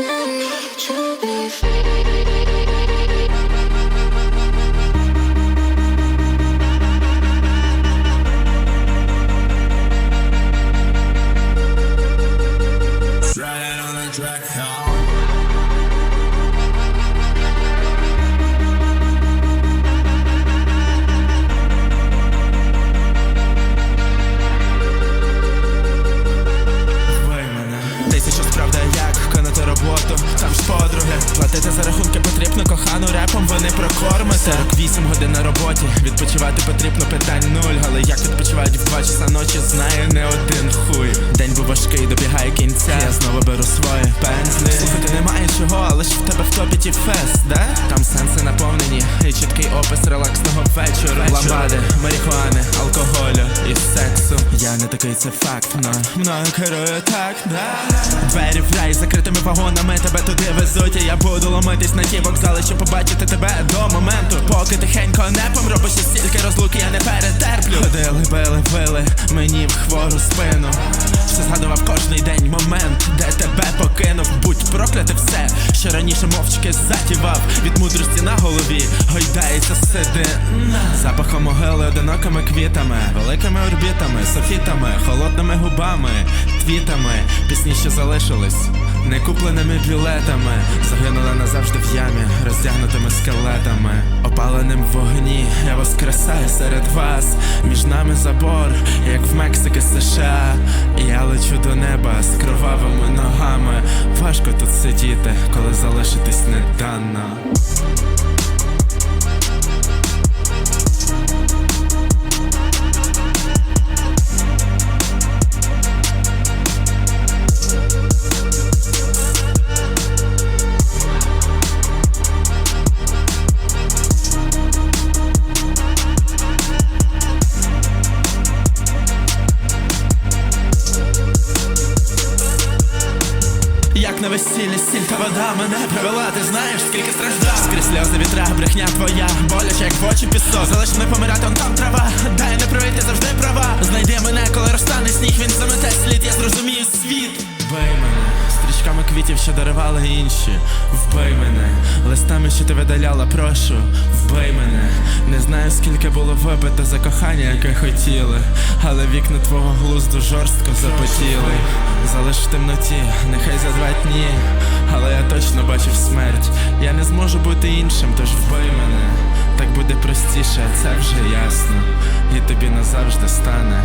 need to be free. Платити за рахунки потрібно кохану репом вони прокормити 48 годин на роботі Відпочивати потрібно питань нуль. Але як відпочивають в 2 часа ночі знає не один хуй. День був важкий, добігає кінця. Я знову беру своє пензлі. Слухати немає чого, але ж в тебе в топі ті фест, да? Там сенси наповнені І чіткий опис релаксного вечора. Ламбади, марихуани, алкоголю і сексу. Я не такий, це факт, но мною керує так, да. Двері в рай закритими вагонами тебе туди везуть І я буду ломитись на ті вокзали, щоб побачити тебе до моменту. Поки тихенько не помру, бо ще стільки розлуки я не перетерплю. Ходили, били, били мені в хвору спину. Що згадував кожний день момент, де тебе покинув. Будь проклятий все, що раніше мовчки затівав. Від мудрості на голові гойдається сиди Запахом могили одинокими квітами, великими орбітами, софітами, холодними губами, твітами, пісні, що залишились, некупленими білетами, загинула назавжди в ямі, роздягнутими скелетами, опаленим в вогні, я воскресаю серед вас, між нами забор, як в Мексики США, і я лечу до неба з кровавими ногами. Важко тут сидіти, коли залишитись не Як на весіллі стіль та вода мене привела, ти знаєш, скільки страждав. Скрізь сльози вітра, брехня твоя, боляче, як в очі пісок. Залиш мене помирати, он там трава, дай не пройти завжди права. Знайди мене, коли розтане сніг, він замете слід, я зрозумію світ. Вбий мене, стрічками квітів, що дарували інші. Вбий мене, листами, що ти видаляла, прошу, вбий мене. Не знаю, скільки було вибито за кохання, яке хотіли Але вікна твого глузду жорстко запотіли. Залиш в темноті, нехай за два дні Але я точно бачив смерть. Я не зможу бути іншим, тож вбий мене. Так буде простіше, це вже ясно. І тобі назавжди стане